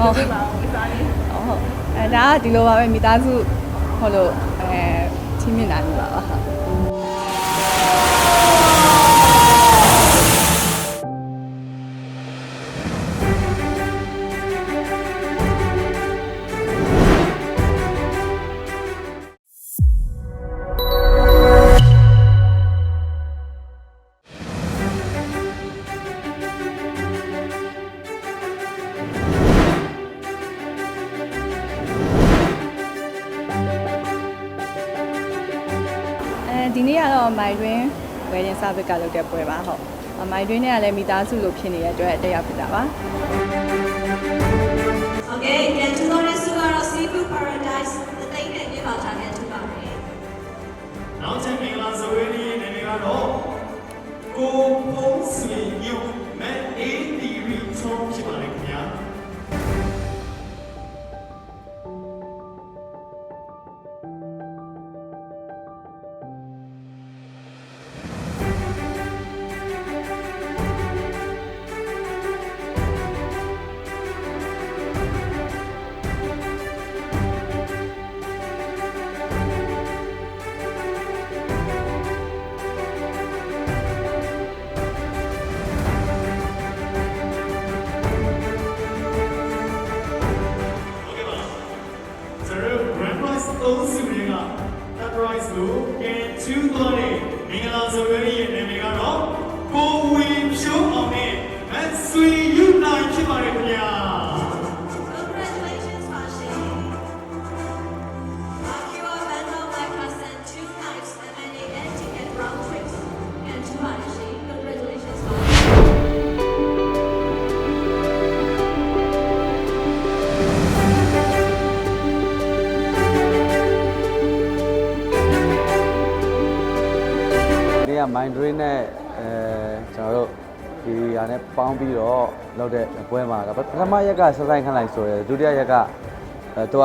ဟုတ်ဒီမှာဝစားလေးဟုတ်အဲဒါကဒီလိုပါပဲမိသားစုဟိုလိုအဲချင်းမြင့်နိုင်ပါပါ ဒီနေ့ကတော့မိုင်တွင်ဝယ်ရင် service ကလုပ်တဲ့ပွဲပါဟုတ်မိုင်တွင်နဲ့ကလည်းမိသားစုလိုဖြစ်နေတဲ့အတွက်တက်ရောက်ဖြစ်တာပါ Okay, get to know this Sugaro Seafood Paradise တသိန်းနဲ့ပြပါထားခဲ့ ကိုကဲ2သွားတဲ့မင်္ဂလာဇဝေးလေးရဲ့နာမည်ကတော့ ဒီက mind drain နဲ့အဲကျွန်တော်တို့ဒီဟာနဲ့ပေါင်းပြီးတော့လုပ်တဲ့ပွဲမှာဒါပထမရက်ကစဆိုင်ခန့်လိုက်ဆိုရယ်ဒုတိယရက်ကအဲသူက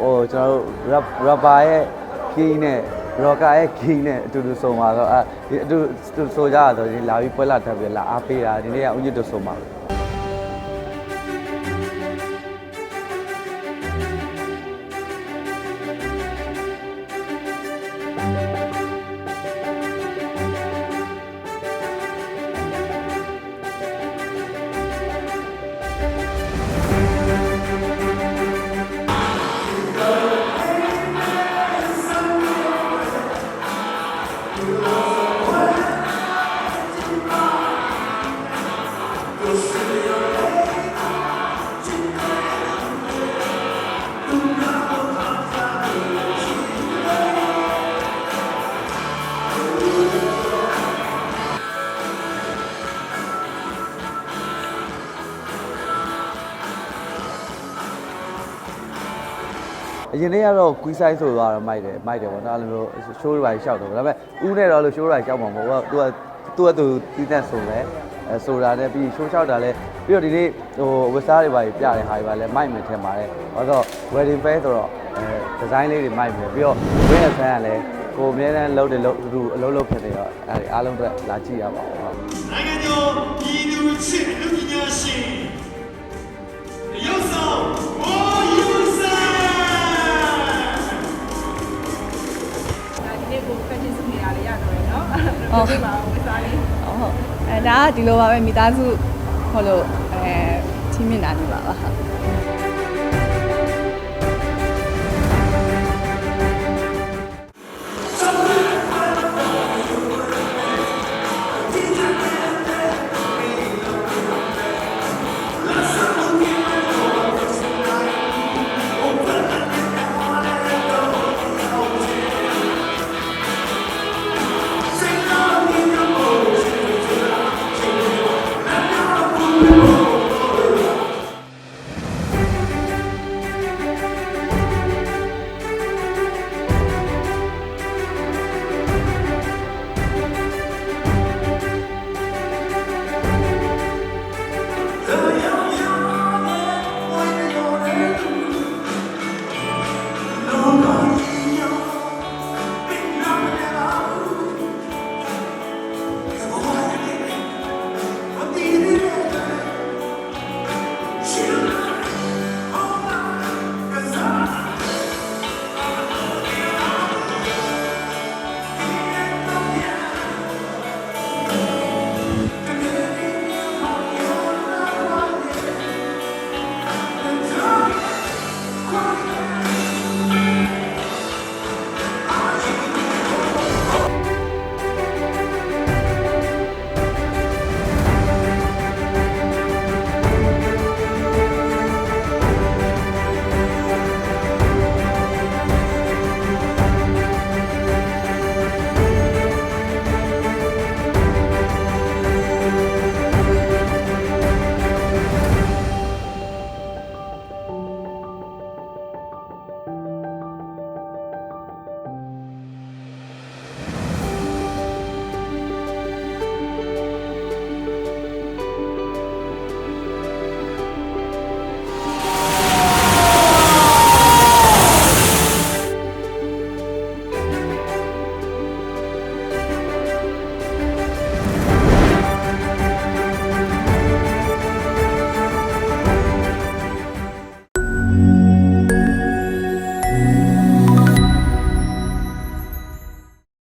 ဟိုကျွန်တော်တို့ rubber ရဲ့ key နဲ့ rocker ရဲ့ key နဲ့အတူတူစုံပါတော့အဲဒီအတူတူဆိုကြတာဆိုဒီလာပြီးပွဲလာထပ်ပြီးလာအားပေးတာဒီနေ့ကဦးညစ်တို့စုံပါ အရင်တည်းကတော့ကွီးဆိုင်ဆိုတော့မိုက်တယ်မိုက်တယ်ပေါ့နော်အဲ့လိုမျိုးရှိုးတွေပါရှောက်တော့ဒါပေမဲ့ဦးနဲ့တော့လို့ရှိုးတွေရှောက်မှာမဟုတ်ဘူးသူကသူကသူတီးတဲ့ဆိုလဲအဲဆိုတာနဲ့ပြီးရှိုးရှောက်တာလဲပြီးတော့ဒီနေ့ဟိုဝက်စားတွေပါပြတဲ့ဟာတွေပါလဲမိုက်မယ်ထင်ပါတယ်ဘာလို့ wedding fair ဆိုတော့အဲဒီဇိုင်းလေးတွေမိုက်မယ်ပြီးတော့ဝင်းရဆန်းကလည်းကိုအမြဲတမ်းလှုပ်တယ်လှုပ်သူအလုပ်လုပ်ဖြစ်နေတော့အဲဒီအားလုံးအတွက်လာကြည့်ရပါဦးဟုတ်နိုင်ငံကျော်ပြည်သူချစ် ဟုတ်ဒီမှာဝစားလေးဟုတ်အဲဒါကဒီလိုပါပဲမိသားစုဟိုလိုအဲချင်းမြင့်နိုင်ပါပါဟုတ်